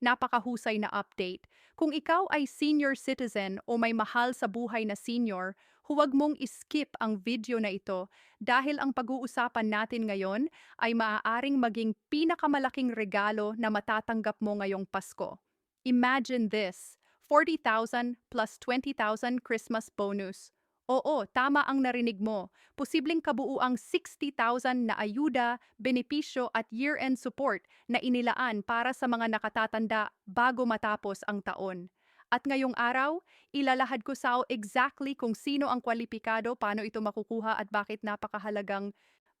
napakahusay na update. Kung ikaw ay senior citizen o may mahal sa buhay na senior, huwag mong iskip ang video na ito dahil ang pag-uusapan natin ngayon ay maaaring maging pinakamalaking regalo na matatanggap mo ngayong Pasko. Imagine this, 40,000 plus 20,000 Christmas bonus. Oo, tama ang narinig mo. Posibleng kabuuang 60,000 na ayuda, benepisyo at year-end support na inilaan para sa mga nakatatanda bago matapos ang taon. At ngayong araw, ilalahad ko sa exactly kung sino ang kwalipikado, paano ito makukuha at bakit napakahalagang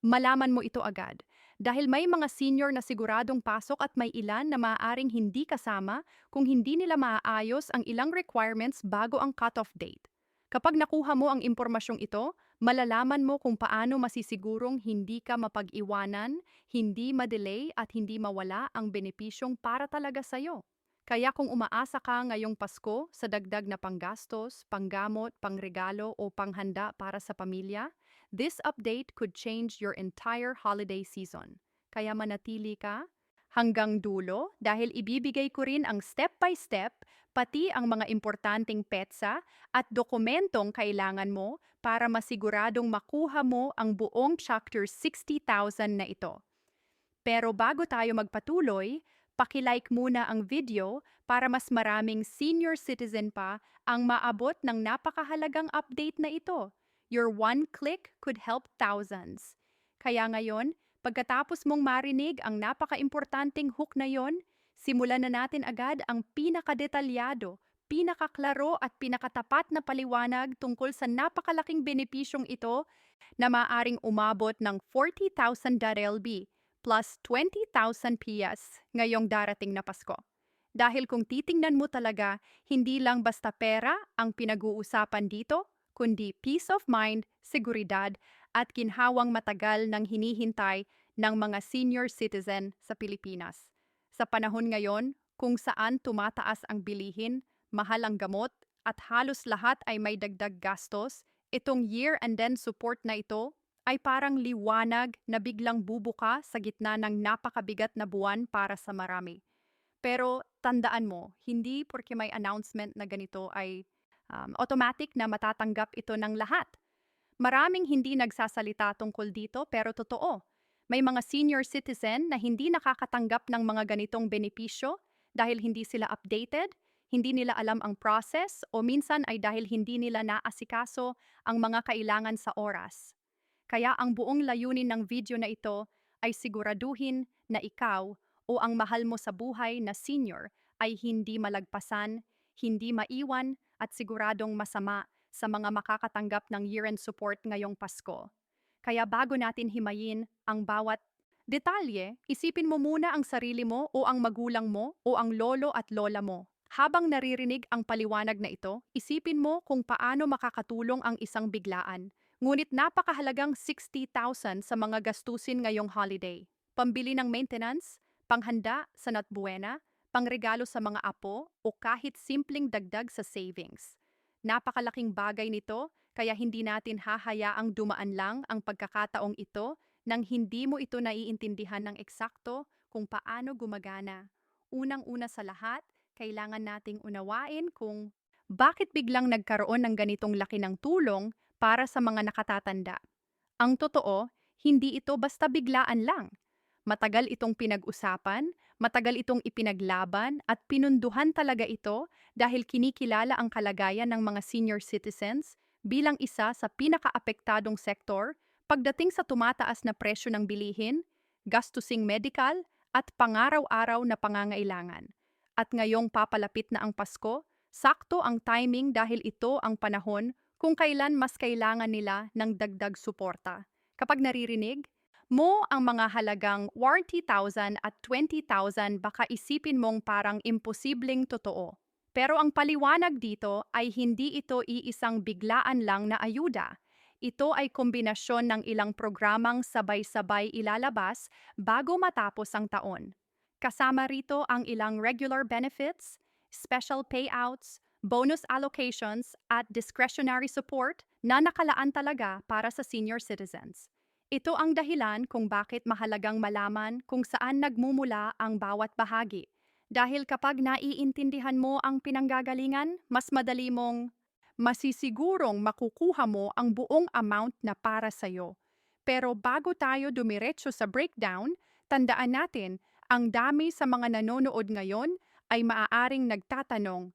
malaman mo ito agad. Dahil may mga senior na siguradong pasok at may ilan na maaaring hindi kasama kung hindi nila maaayos ang ilang requirements bago ang cutoff date. Kapag nakuha mo ang impormasyong ito, malalaman mo kung paano masisigurong hindi ka mapag-iwanan, hindi madelay at hindi mawala ang benepisyong para talaga sa'yo. Kaya kung umaasa ka ngayong Pasko sa dagdag na panggastos, panggamot, pangregalo o panghanda para sa pamilya, this update could change your entire holiday season. Kaya manatili ka hanggang dulo dahil ibibigay ko rin ang step-by-step pati ang mga importanteng petsa at dokumentong kailangan mo para masiguradong makuha mo ang buong Chapter 60,000 na ito. Pero bago tayo magpatuloy, pakilike muna ang video para mas maraming senior citizen pa ang maabot ng napakahalagang update na ito. Your one click could help thousands. Kaya ngayon, Pagkatapos mong marinig ang napaka-importanting hook na yon, simulan na natin agad ang pinakadetalyado, pinakaklaro at pinakatapat na paliwanag tungkol sa napakalaking benepisyong ito na maaring umabot ng 40,000 LB plus 20,000 PS ngayong darating na Pasko. Dahil kung titingnan mo talaga, hindi lang basta pera ang pinag-uusapan dito, kundi peace of mind, seguridad, at ginhawang matagal ng hinihintay ng mga senior citizen sa Pilipinas. Sa panahon ngayon, kung saan tumataas ang bilihin, mahal ang gamot, at halos lahat ay may dagdag gastos, itong year and then support na ito ay parang liwanag na biglang bubuka sa gitna ng napakabigat na buwan para sa marami. Pero tandaan mo, hindi porque may announcement na ganito ay um, automatic na matatanggap ito ng lahat. Maraming hindi nagsasalita tungkol dito pero totoo. May mga senior citizen na hindi nakakatanggap ng mga ganitong benepisyo dahil hindi sila updated, hindi nila alam ang process o minsan ay dahil hindi nila naasikaso ang mga kailangan sa oras. Kaya ang buong layunin ng video na ito ay siguraduhin na ikaw o ang mahal mo sa buhay na senior ay hindi malagpasan, hindi maiwan at siguradong masama sa mga makakatanggap ng year-end support ngayong Pasko. Kaya bago natin himayin ang bawat detalye, isipin mo muna ang sarili mo o ang magulang mo o ang lolo at lola mo. Habang naririnig ang paliwanag na ito, isipin mo kung paano makakatulong ang isang biglaan. Ngunit napakahalagang 60,000 sa mga gastusin ngayong holiday. Pambili ng maintenance, panghanda sa Natbuena, pangregalo sa mga apo o kahit simpleng dagdag sa savings. Napakalaking bagay nito kaya hindi natin hahayaang dumaan lang ang pagkakataong ito nang hindi mo ito naiintindihan ng eksakto kung paano gumagana. Unang-una sa lahat, kailangan nating unawain kung bakit biglang nagkaroon ng ganitong laki ng tulong para sa mga nakatatanda. Ang totoo, hindi ito basta biglaan lang. Matagal itong pinag-usapan, matagal itong ipinaglaban at pinunduhan talaga ito dahil kinikilala ang kalagayan ng mga senior citizens bilang isa sa pinakaapektadong sektor pagdating sa tumataas na presyo ng bilihin, gastusing medical at pangaraw-araw na pangangailangan. At ngayong papalapit na ang Pasko, sakto ang timing dahil ito ang panahon kung kailan mas kailangan nila ng dagdag suporta. Kapag naririnig, mo ang mga halagang 40,000 at 20,000 baka isipin mong parang imposibleng totoo. Pero ang paliwanag dito ay hindi ito iisang biglaan lang na ayuda. Ito ay kombinasyon ng ilang programang sabay-sabay ilalabas bago matapos ang taon. Kasama rito ang ilang regular benefits, special payouts, bonus allocations at discretionary support na nakalaan talaga para sa senior citizens. Ito ang dahilan kung bakit mahalagang malaman kung saan nagmumula ang bawat bahagi. Dahil kapag naiintindihan mo ang pinanggagalingan, mas madali mong masisigurong makukuha mo ang buong amount na para sa'yo. Pero bago tayo dumiretso sa breakdown, tandaan natin, ang dami sa mga nanonood ngayon ay maaaring nagtatanong,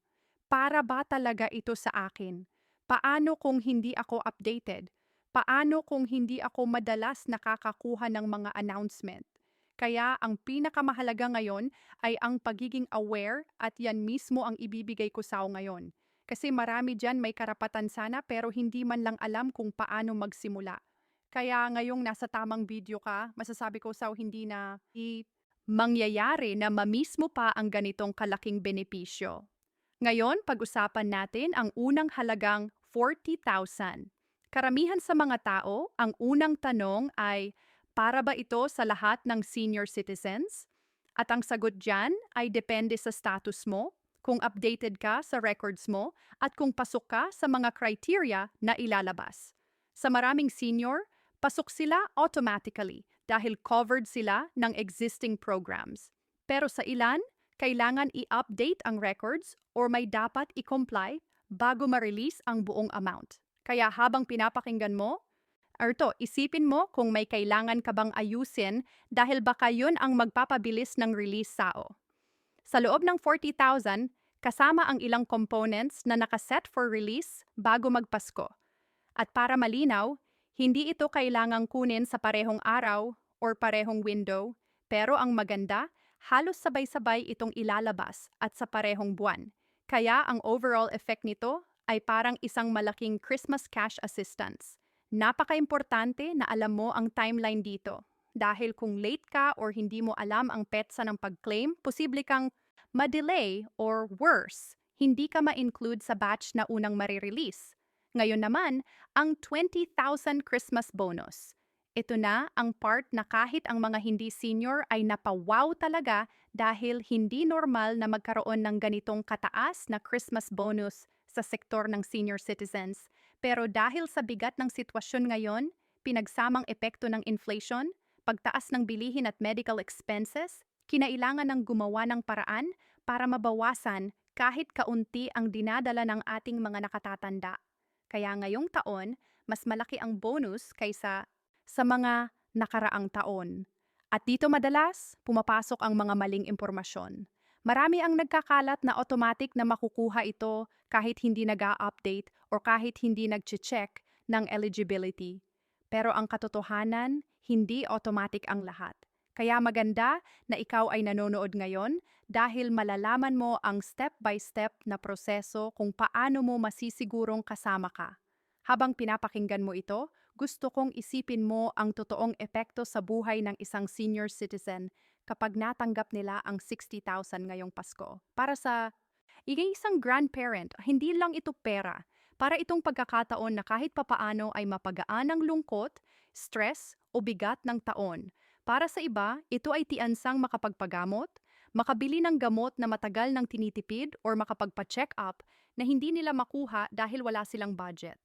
para ba talaga ito sa akin? Paano kung hindi ako updated? Paano kung hindi ako madalas nakakakuha ng mga announcement? Kaya ang pinakamahalaga ngayon ay ang pagiging aware at yan mismo ang ibibigay ko sa ngayon. Kasi marami dyan may karapatan sana pero hindi man lang alam kung paano magsimula. Kaya ngayong nasa tamang video ka, masasabi ko sa hindi na i mangyayari na mamismo pa ang ganitong kalaking benepisyo. Ngayon, pag-usapan natin ang unang halagang 40,000. Karamihan sa mga tao, ang unang tanong ay, para ba ito sa lahat ng senior citizens? At ang sagot dyan ay depende sa status mo, kung updated ka sa records mo, at kung pasok ka sa mga criteria na ilalabas. Sa maraming senior, pasok sila automatically dahil covered sila ng existing programs. Pero sa ilan, kailangan i-update ang records or may dapat i-comply bago ma-release ang buong amount. Kaya habang pinapakinggan mo, Arto, isipin mo kung may kailangan ka bang ayusin dahil baka yun ang magpapabilis ng release sao. Sa loob ng 40,000, kasama ang ilang components na nakaset for release bago magpasko. At para malinaw, hindi ito kailangang kunin sa parehong araw or parehong window, pero ang maganda, halos sabay-sabay itong ilalabas at sa parehong buwan. Kaya ang overall effect nito ay parang isang malaking Christmas cash assistance. Napaka-importante na alam mo ang timeline dito. Dahil kung late ka or hindi mo alam ang petsa ng pag-claim, posible kang ma-delay or worse, hindi ka ma-include sa batch na unang marirelease. Ngayon naman, ang 20,000 Christmas bonus. Ito na ang part na kahit ang mga hindi senior ay napawaw talaga dahil hindi normal na magkaroon ng ganitong kataas na Christmas bonus sa sektor ng senior citizens pero dahil sa bigat ng sitwasyon ngayon, pinagsamang epekto ng inflation, pagtaas ng bilihin at medical expenses, kinailangan ng gumawa ng paraan para mabawasan kahit kaunti ang dinadala ng ating mga nakatatanda. Kaya ngayong taon, mas malaki ang bonus kaysa sa mga nakaraang taon. At dito madalas, pumapasok ang mga maling impormasyon. Marami ang nagkakalat na automatic na makukuha ito kahit hindi nag-update o kahit hindi nag-check ng eligibility. Pero ang katotohanan, hindi automatic ang lahat. Kaya maganda na ikaw ay nanonood ngayon dahil malalaman mo ang step-by-step na proseso kung paano mo masisigurong kasama ka. Habang pinapakinggan mo ito, gusto kong isipin mo ang totoong epekto sa buhay ng isang senior citizen kapag natanggap nila ang 60,000 ngayong Pasko. Para sa isang grandparent, hindi lang ito pera. Para itong pagkakataon na kahit papaano ay mapagaan ang lungkot, stress o bigat ng taon. Para sa iba, ito ay tiansang makapagpagamot, makabili ng gamot na matagal nang tinitipid or makapagpa-check up na hindi nila makuha dahil wala silang budget.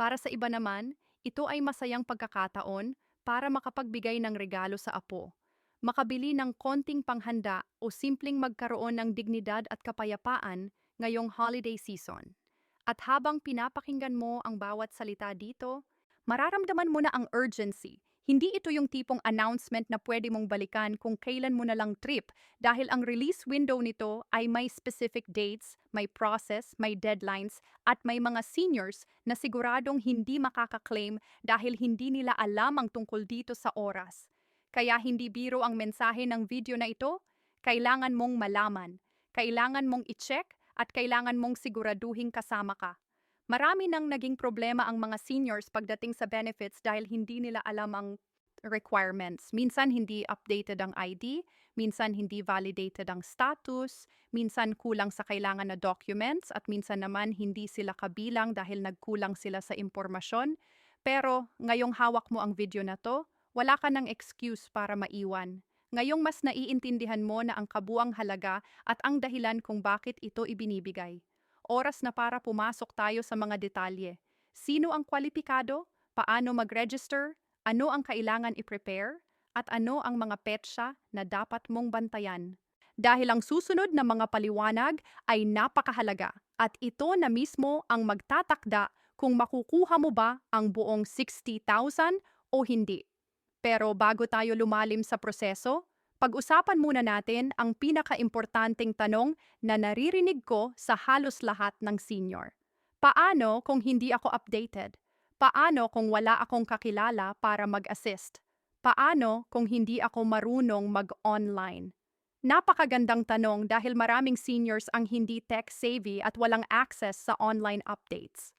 Para sa iba naman, ito ay masayang pagkakataon para makapagbigay ng regalo sa apo makabili ng konting panghanda o simpleng magkaroon ng dignidad at kapayapaan ngayong holiday season. At habang pinapakinggan mo ang bawat salita dito, mararamdaman mo na ang urgency. Hindi ito yung tipong announcement na pwede mong balikan kung kailan mo na lang trip dahil ang release window nito ay may specific dates, may process, may deadlines, at may mga seniors na siguradong hindi makaka-claim dahil hindi nila alam ang tungkol dito sa oras. Kaya hindi biro ang mensahe ng video na ito, kailangan mong malaman, kailangan mong i-check at kailangan mong siguraduhin kasama ka. Marami nang naging problema ang mga seniors pagdating sa benefits dahil hindi nila alam ang requirements. Minsan hindi updated ang ID, minsan hindi validated ang status, minsan kulang sa kailangan na documents at minsan naman hindi sila kabilang dahil nagkulang sila sa impormasyon. Pero ngayong hawak mo ang video na to, wala ka ng excuse para maiwan. Ngayong mas naiintindihan mo na ang kabuang halaga at ang dahilan kung bakit ito ibinibigay. Oras na para pumasok tayo sa mga detalye. Sino ang kwalipikado? Paano mag-register? Ano ang kailangan i-prepare? At ano ang mga petsa na dapat mong bantayan? dahil ang susunod na mga paliwanag ay napakahalaga at ito na mismo ang magtatakda kung makukuha mo ba ang buong 60,000 o hindi. Pero bago tayo lumalim sa proseso, pag-usapan muna natin ang pinakaimportanteng tanong na naririnig ko sa halos lahat ng senior. Paano kung hindi ako updated? Paano kung wala akong kakilala para mag-assist? Paano kung hindi ako marunong mag-online? Napakagandang tanong dahil maraming seniors ang hindi tech-savvy at walang access sa online updates.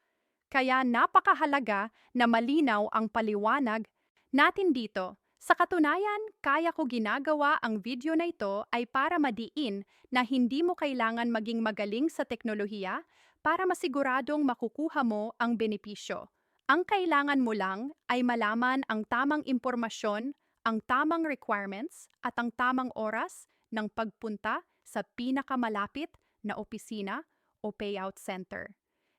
Kaya napakahalaga na malinaw ang paliwanag natin dito. Sa katunayan, kaya ko ginagawa ang video na ito ay para madiin na hindi mo kailangan maging magaling sa teknolohiya para masiguradong makukuha mo ang benepisyo. Ang kailangan mo lang ay malaman ang tamang impormasyon, ang tamang requirements at ang tamang oras ng pagpunta sa pinakamalapit na opisina o payout center.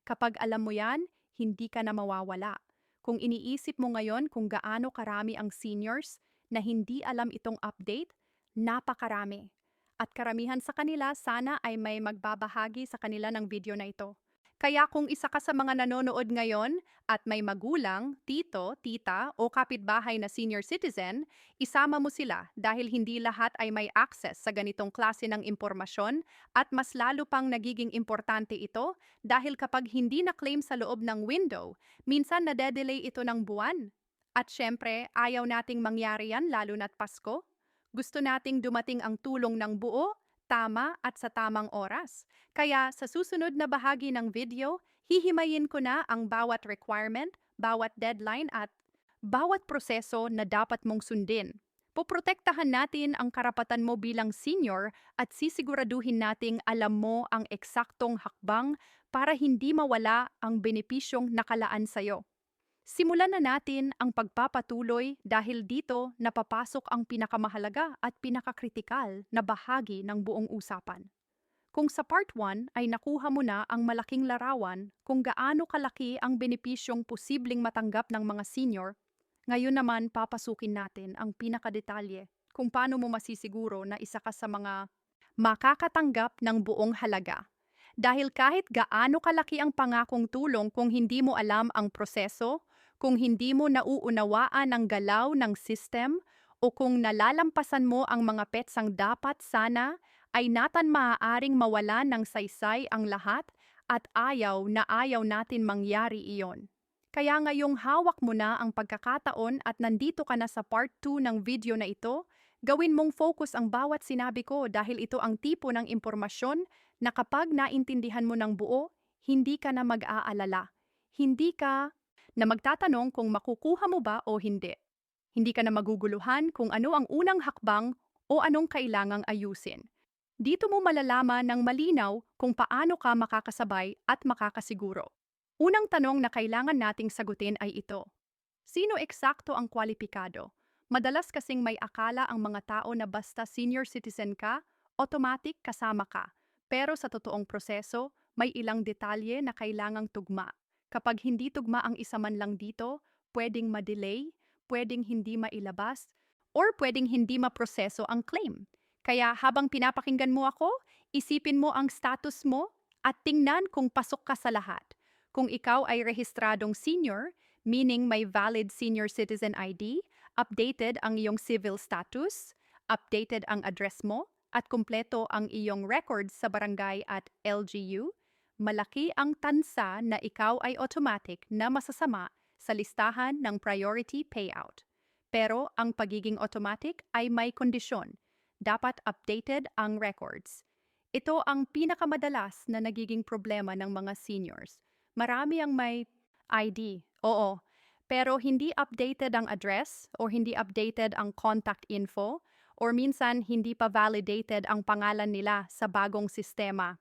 Kapag alam mo yan, hindi ka na mawawala. Kung iniisip mo ngayon kung gaano karami ang seniors na hindi alam itong update, napakarami. At karamihan sa kanila sana ay may magbabahagi sa kanila ng video na ito. Kaya kung isa ka sa mga nanonood ngayon at may magulang, tito, tita o kapitbahay na senior citizen, isama mo sila dahil hindi lahat ay may access sa ganitong klase ng impormasyon at mas lalo pang nagiging importante ito dahil kapag hindi na-claim sa loob ng window, minsan nade-delay ito ng buwan. At syempre, ayaw nating mangyari yan lalo na't Pasko. Gusto nating dumating ang tulong ng buo tama at sa tamang oras. Kaya sa susunod na bahagi ng video, hihimayin ko na ang bawat requirement, bawat deadline at bawat proseso na dapat mong sundin. Poprotektahan natin ang karapatan mo bilang senior at sisiguraduhin nating alam mo ang eksaktong hakbang para hindi mawala ang benepisyong nakalaan sa'yo. Simulan na natin ang pagpapatuloy dahil dito napapasok ang pinakamahalaga at pinakakritikal na bahagi ng buong usapan. Kung sa part 1 ay nakuha mo na ang malaking larawan kung gaano kalaki ang benepisyong posibleng matanggap ng mga senior, ngayon naman papasukin natin ang pinakadetalye kung paano mo masisiguro na isa ka sa mga makakatanggap ng buong halaga. Dahil kahit gaano kalaki ang pangakong tulong kung hindi mo alam ang proseso, kung hindi mo nauunawaan ang galaw ng system o kung nalalampasan mo ang mga petsang dapat sana ay natan maaaring mawala ng saysay ang lahat at ayaw na ayaw natin mangyari iyon. Kaya ngayong hawak mo na ang pagkakataon at nandito ka na sa part 2 ng video na ito, gawin mong focus ang bawat sinabi ko dahil ito ang tipo ng impormasyon na kapag naintindihan mo ng buo, hindi ka na mag-aalala. Hindi ka na magtatanong kung makukuha mo ba o hindi. Hindi ka na maguguluhan kung ano ang unang hakbang o anong kailangang ayusin. Dito mo malalaman ng malinaw kung paano ka makakasabay at makakasiguro. Unang tanong na kailangan nating sagutin ay ito. Sino eksakto ang kwalipikado? Madalas kasing may akala ang mga tao na basta senior citizen ka, automatic kasama ka. Pero sa totoong proseso, may ilang detalye na kailangang tugma. Kapag hindi tugma ang isa man lang dito, pwedeng ma-delay, pwedeng hindi mailabas, or pwedeng hindi maproseso ang claim. Kaya habang pinapakinggan mo ako, isipin mo ang status mo at tingnan kung pasok ka sa lahat. Kung ikaw ay rehistradong senior, meaning may valid senior citizen ID, updated ang iyong civil status, updated ang address mo, at kumpleto ang iyong records sa barangay at LGU, malaki ang tansa na ikaw ay automatic na masasama sa listahan ng priority payout. Pero ang pagiging automatic ay may kondisyon. Dapat updated ang records. Ito ang pinakamadalas na nagiging problema ng mga seniors. Marami ang may ID, oo, pero hindi updated ang address or hindi updated ang contact info or minsan hindi pa validated ang pangalan nila sa bagong sistema.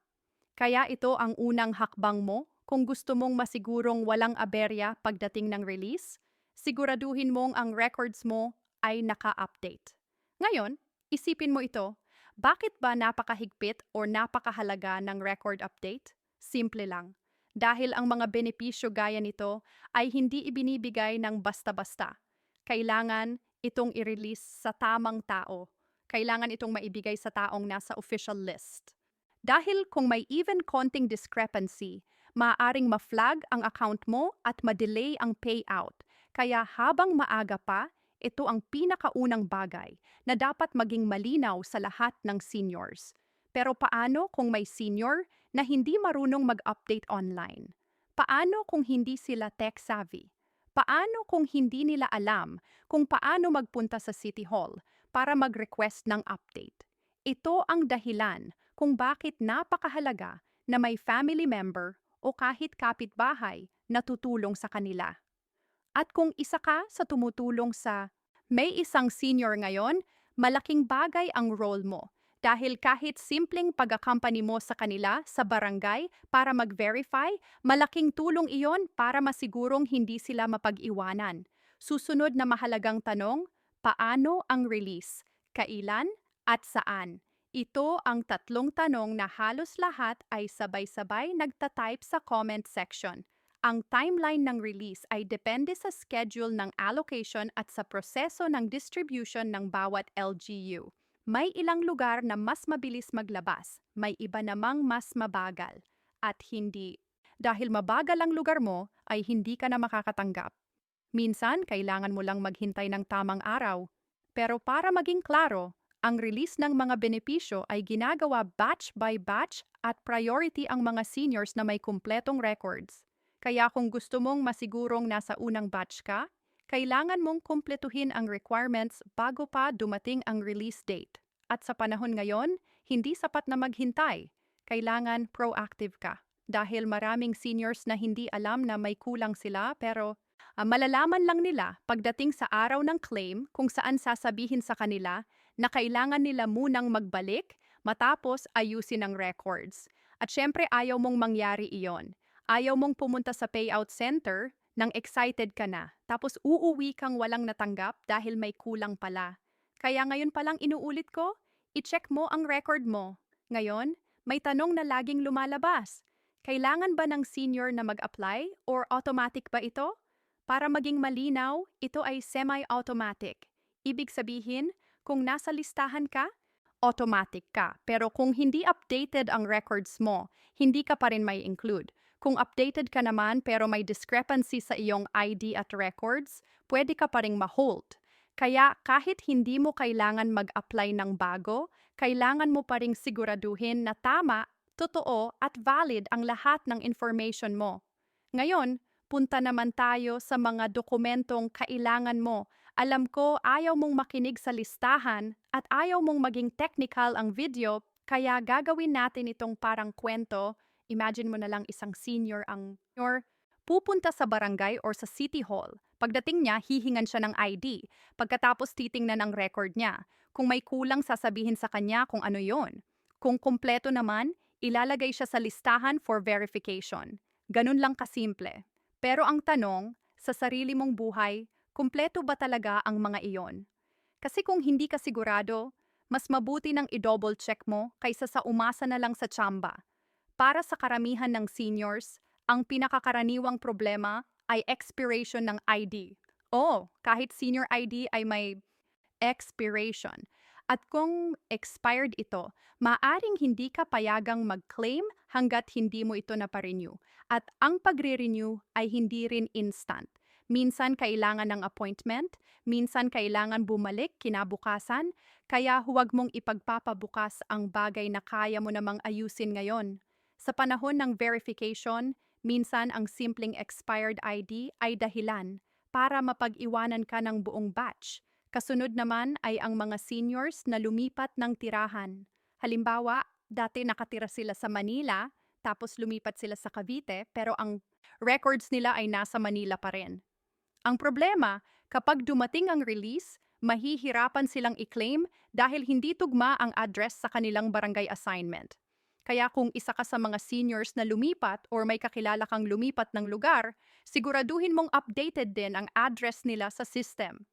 Kaya ito ang unang hakbang mo kung gusto mong masigurong walang aberya pagdating ng release, siguraduhin mong ang records mo ay naka-update. Ngayon, isipin mo ito, bakit ba napakahigpit o napakahalaga ng record update? Simple lang. Dahil ang mga benepisyo gaya nito ay hindi ibinibigay ng basta-basta. Kailangan itong i-release sa tamang tao. kailangan itong maibigay sa taong nasa official list. Dahil kung may even konting discrepancy, maaaring ma-flag ang account mo at ma-delay ang payout. Kaya habang maaga pa, ito ang pinakaunang bagay na dapat maging malinaw sa lahat ng seniors. Pero paano kung may senior na hindi marunong mag-update online? Paano kung hindi sila tech-savvy? Paano kung hindi nila alam kung paano magpunta sa City Hall para mag-request ng update? Ito ang dahilan kung bakit napakahalaga na may family member o kahit kapitbahay na tutulong sa kanila. At kung isa ka sa tumutulong sa may isang senior ngayon, malaking bagay ang role mo dahil kahit simpleng pag-accompany mo sa kanila sa barangay para mag-verify, malaking tulong iyon para masigurong hindi sila mapag-iwanan. Susunod na mahalagang tanong, paano ang release? Kailan at saan? Ito ang tatlong tanong na halos lahat ay sabay-sabay nagtatype sa comment section. Ang timeline ng release ay depende sa schedule ng allocation at sa proseso ng distribution ng bawat LGU. May ilang lugar na mas mabilis maglabas, may iba namang mas mabagal. At hindi. Dahil mabagal ang lugar mo, ay hindi ka na makakatanggap. Minsan, kailangan mo lang maghintay ng tamang araw. Pero para maging klaro, ang release ng mga benepisyo ay ginagawa batch by batch at priority ang mga seniors na may kumpletong records. Kaya kung gusto mong masigurong nasa unang batch ka, kailangan mong kumpletuhin ang requirements bago pa dumating ang release date. At sa panahon ngayon, hindi sapat na maghintay. Kailangan proactive ka. Dahil maraming seniors na hindi alam na may kulang sila pero uh, malalaman lang nila pagdating sa araw ng claim kung saan sasabihin sa kanila na kailangan nila munang magbalik matapos ayusin ang records. At syempre ayaw mong mangyari iyon. Ayaw mong pumunta sa payout center nang excited ka na, tapos uuwi kang walang natanggap dahil may kulang pala. Kaya ngayon palang inuulit ko, i-check mo ang record mo. Ngayon, may tanong na laging lumalabas. Kailangan ba ng senior na mag-apply or automatic ba ito? Para maging malinaw, ito ay semi-automatic. Ibig sabihin, kung nasa listahan ka, automatic ka. Pero kung hindi updated ang records mo, hindi ka pa rin may include. Kung updated ka naman pero may discrepancy sa iyong ID at records, pwede ka pa ring ma-hold. Kaya kahit hindi mo kailangan mag-apply ng bago, kailangan mo pa ring siguraduhin na tama, totoo at valid ang lahat ng information mo. Ngayon, punta naman tayo sa mga dokumentong kailangan mo. Alam ko ayaw mong makinig sa listahan at ayaw mong maging technical ang video, kaya gagawin natin itong parang kwento Imagine mo na lang isang senior ang senior pupunta sa barangay or sa city hall. Pagdating niya, hihingan siya ng ID. Pagkatapos titingnan ang record niya. Kung may kulang, sasabihin sa kanya kung ano yon. Kung kumpleto naman, ilalagay siya sa listahan for verification. Ganun lang kasimple. Pero ang tanong, sa sarili mong buhay, kumpleto ba talaga ang mga iyon? Kasi kung hindi ka sigurado, mas mabuti nang i-double check mo kaysa sa umasa na lang sa tsamba para sa karamihan ng seniors, ang pinakakaraniwang problema ay expiration ng ID. Oo, kahit senior ID ay may expiration. At kung expired ito, maaring hindi ka payagang mag-claim hanggat hindi mo ito na-renew. At ang pagre-renew ay hindi rin instant. Minsan kailangan ng appointment, minsan kailangan bumalik kinabukasan, kaya huwag mong ipagpapabukas ang bagay na kaya mo namang ayusin ngayon. Sa panahon ng verification, minsan ang simpleng expired ID ay dahilan para mapag-iwanan ka ng buong batch. Kasunod naman ay ang mga seniors na lumipat ng tirahan. Halimbawa, dati nakatira sila sa Manila, tapos lumipat sila sa Cavite, pero ang records nila ay nasa Manila pa rin. Ang problema, kapag dumating ang release, mahihirapan silang i-claim dahil hindi tugma ang address sa kanilang barangay assignment. Kaya kung isa ka sa mga seniors na lumipat or may kakilala kang lumipat ng lugar, siguraduhin mong updated din ang address nila sa system.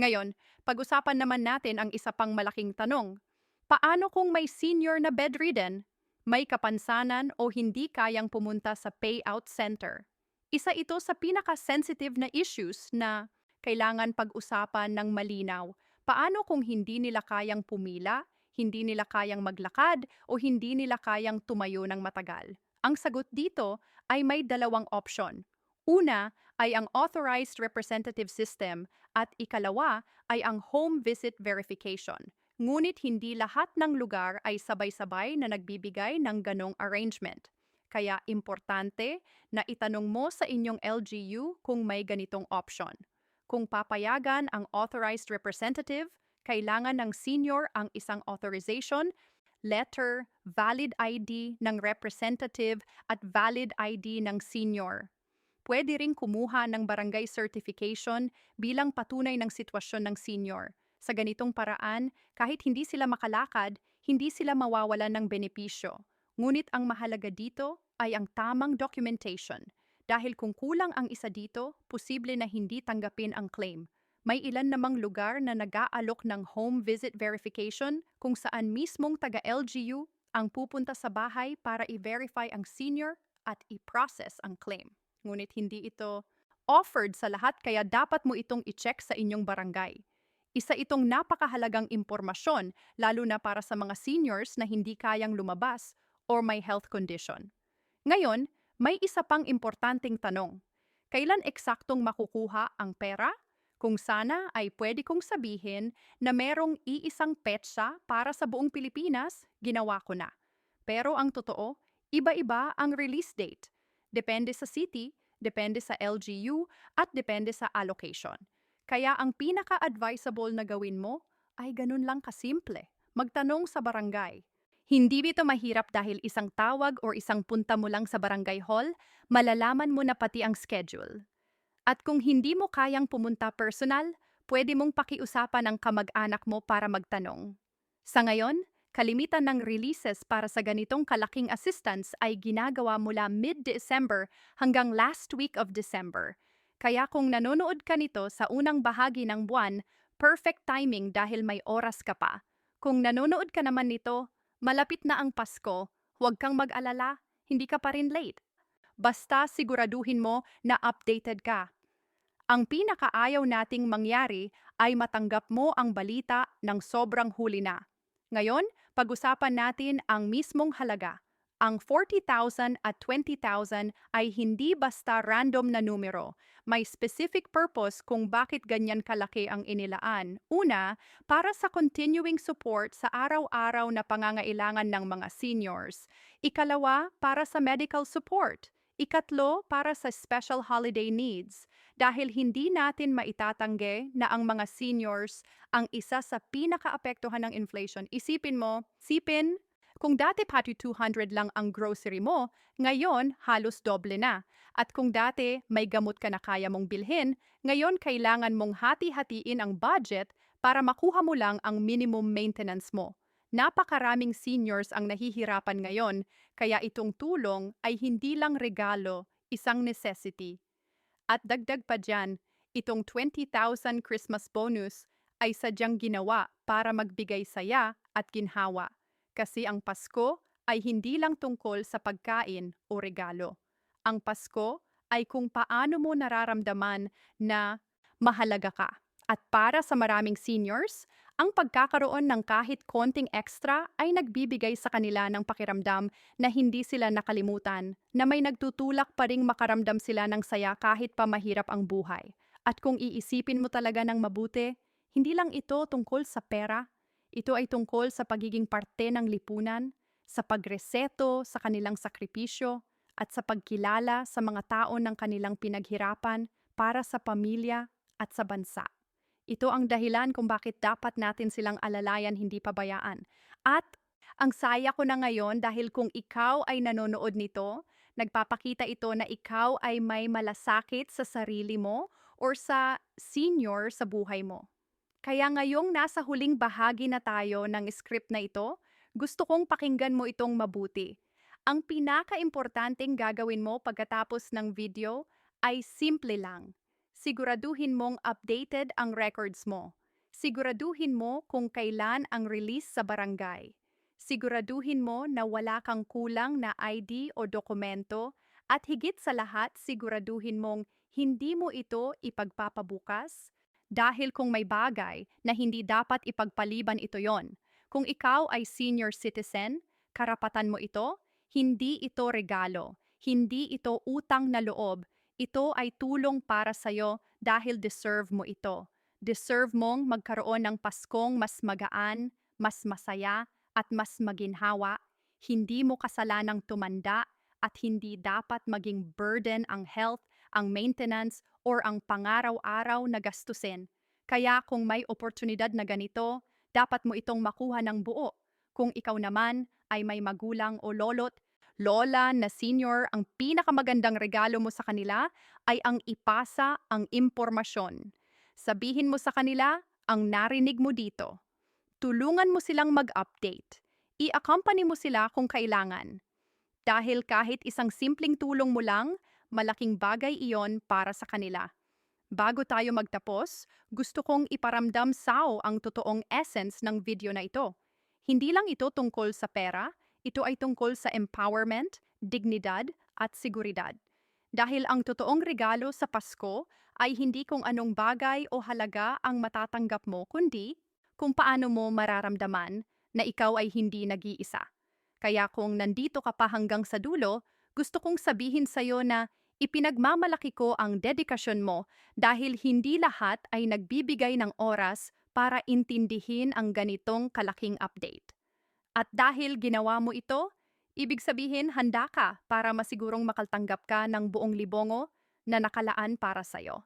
Ngayon, pag-usapan naman natin ang isa pang malaking tanong. Paano kung may senior na bedridden, may kapansanan o hindi kayang pumunta sa payout center? Isa ito sa pinaka-sensitive na issues na kailangan pag-usapan ng malinaw Paano kung hindi nila kayang pumila, hindi nila kayang maglakad, o hindi nila kayang tumayo ng matagal? Ang sagot dito ay may dalawang option. Una ay ang Authorized Representative System at ikalawa ay ang Home Visit Verification. Ngunit hindi lahat ng lugar ay sabay-sabay na nagbibigay ng ganong arrangement. Kaya importante na itanong mo sa inyong LGU kung may ganitong option. Kung papayagan ang authorized representative, kailangan ng senior ang isang authorization, letter, valid ID ng representative at valid ID ng senior. Pwede ring kumuha ng barangay certification bilang patunay ng sitwasyon ng senior. Sa ganitong paraan, kahit hindi sila makalakad, hindi sila mawawalan ng benepisyo. Ngunit ang mahalaga dito ay ang tamang documentation. Dahil kung kulang ang isa dito, posible na hindi tanggapin ang claim. May ilan namang lugar na nag-aalok ng home visit verification kung saan mismong taga-LGU ang pupunta sa bahay para i-verify ang senior at i-process ang claim. Ngunit hindi ito offered sa lahat kaya dapat mo itong i-check sa inyong barangay. Isa itong napakahalagang impormasyon lalo na para sa mga seniors na hindi kayang lumabas or may health condition. Ngayon, may isa pang importanteng tanong. Kailan eksaktong makukuha ang pera? Kung sana ay pwede kong sabihin na merong iisang petsa para sa buong Pilipinas, ginawa ko na. Pero ang totoo, iba-iba ang release date. Depende sa city, depende sa LGU, at depende sa allocation. Kaya ang pinaka-advisable na gawin mo ay ganun lang kasimple. Magtanong sa barangay. Hindi ito mahirap dahil isang tawag o isang punta mo lang sa barangay hall, malalaman mo na pati ang schedule. At kung hindi mo kayang pumunta personal, pwede mong pakiusapan ang kamag-anak mo para magtanong. Sa ngayon, kalimitan ng releases para sa ganitong kalaking assistance ay ginagawa mula mid-December hanggang last week of December. Kaya kung nanonood ka nito sa unang bahagi ng buwan, perfect timing dahil may oras ka pa. Kung nanonood ka naman nito, Malapit na ang Pasko, huwag kang mag-alala, hindi ka pa rin late. Basta siguraduhin mo na updated ka. Ang pinakaayaw nating mangyari ay matanggap mo ang balita ng sobrang huli na. Ngayon, pag-usapan natin ang mismong halaga. Ang 40,000 at 20,000 ay hindi basta random na numero. May specific purpose kung bakit ganyan kalaki ang inilaan. Una, para sa continuing support sa araw-araw na pangangailangan ng mga seniors. Ikalawa, para sa medical support. Ikatlo, para sa special holiday needs. Dahil hindi natin maitatanggi na ang mga seniors ang isa sa pinakaapektuhan ng inflation. Isipin mo, sipin, kung dati pati 200 lang ang grocery mo, ngayon halos doble na. At kung dati may gamot ka na kaya mong bilhin, ngayon kailangan mong hati-hatiin ang budget para makuha mo lang ang minimum maintenance mo. Napakaraming seniors ang nahihirapan ngayon, kaya itong tulong ay hindi lang regalo, isang necessity. At dagdag pa dyan, itong 20,000 Christmas bonus ay sadyang ginawa para magbigay saya at ginhawa kasi ang Pasko ay hindi lang tungkol sa pagkain o regalo. Ang Pasko ay kung paano mo nararamdaman na mahalaga ka. At para sa maraming seniors, ang pagkakaroon ng kahit konting extra ay nagbibigay sa kanila ng pakiramdam na hindi sila nakalimutan, na may nagtutulak pa ring makaramdam sila ng saya kahit pa mahirap ang buhay. At kung iisipin mo talaga ng mabuti, hindi lang ito tungkol sa pera, ito ay tungkol sa pagiging parte ng lipunan, sa pagreseto sa kanilang sakripisyo, at sa pagkilala sa mga tao ng kanilang pinaghirapan para sa pamilya at sa bansa. Ito ang dahilan kung bakit dapat natin silang alalayan hindi pabayaan. At ang saya ko na ngayon dahil kung ikaw ay nanonood nito, nagpapakita ito na ikaw ay may malasakit sa sarili mo or sa senior sa buhay mo. Kaya ngayong nasa huling bahagi na tayo ng script na ito, gusto kong pakinggan mo itong mabuti. Ang pinaka-importanting gagawin mo pagkatapos ng video ay simple lang. Siguraduhin mong updated ang records mo. Siguraduhin mo kung kailan ang release sa barangay. Siguraduhin mo na wala kang kulang na ID o dokumento at higit sa lahat siguraduhin mong hindi mo ito ipagpapabukas, Dahil kung may bagay na hindi dapat ipagpaliban ito yon. Kung ikaw ay senior citizen, karapatan mo ito, hindi ito regalo, hindi ito utang na loob, ito ay tulong para sa'yo dahil deserve mo ito. Deserve mong magkaroon ng Paskong mas magaan, mas masaya, at mas maginhawa. Hindi mo kasalanang tumanda at hindi dapat maging burden ang health, ang maintenance, or ang pangaraw-araw na gastusin. Kaya kung may oportunidad na ganito, dapat mo itong makuha ng buo. Kung ikaw naman ay may magulang o lolot, lola na senior, ang pinakamagandang regalo mo sa kanila ay ang ipasa ang impormasyon. Sabihin mo sa kanila ang narinig mo dito. Tulungan mo silang mag-update. I-accompany mo sila kung kailangan. Dahil kahit isang simpleng tulong mo lang, malaking bagay iyon para sa kanila. Bago tayo magtapos, gusto kong iparamdam sao ang totoong essence ng video na ito. Hindi lang ito tungkol sa pera, ito ay tungkol sa empowerment, dignidad, at seguridad. Dahil ang totoong regalo sa Pasko ay hindi kung anong bagay o halaga ang matatanggap mo, kundi kung paano mo mararamdaman na ikaw ay hindi nag-iisa. Kaya kung nandito ka pa hanggang sa dulo, gusto kong sabihin sa'yo na ipinagmamalaki ko ang dedikasyon mo dahil hindi lahat ay nagbibigay ng oras para intindihin ang ganitong kalaking update. At dahil ginawa mo ito, ibig sabihin handa ka para masigurong makaltanggap ka ng buong libongo na nakalaan para sa'yo.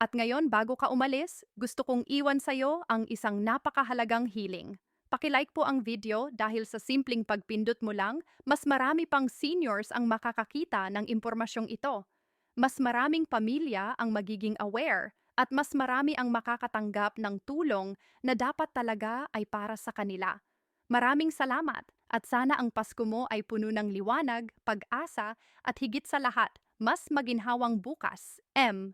At ngayon, bago ka umalis, gusto kong iwan sa'yo ang isang napakahalagang healing. Pakilike po ang video dahil sa simpleng pagpindot mo lang, mas marami pang seniors ang makakakita ng impormasyong ito. Mas maraming pamilya ang magiging aware at mas marami ang makakatanggap ng tulong na dapat talaga ay para sa kanila. Maraming salamat at sana ang Pasko mo ay puno ng liwanag, pag-asa at higit sa lahat, mas maginhawang bukas. M.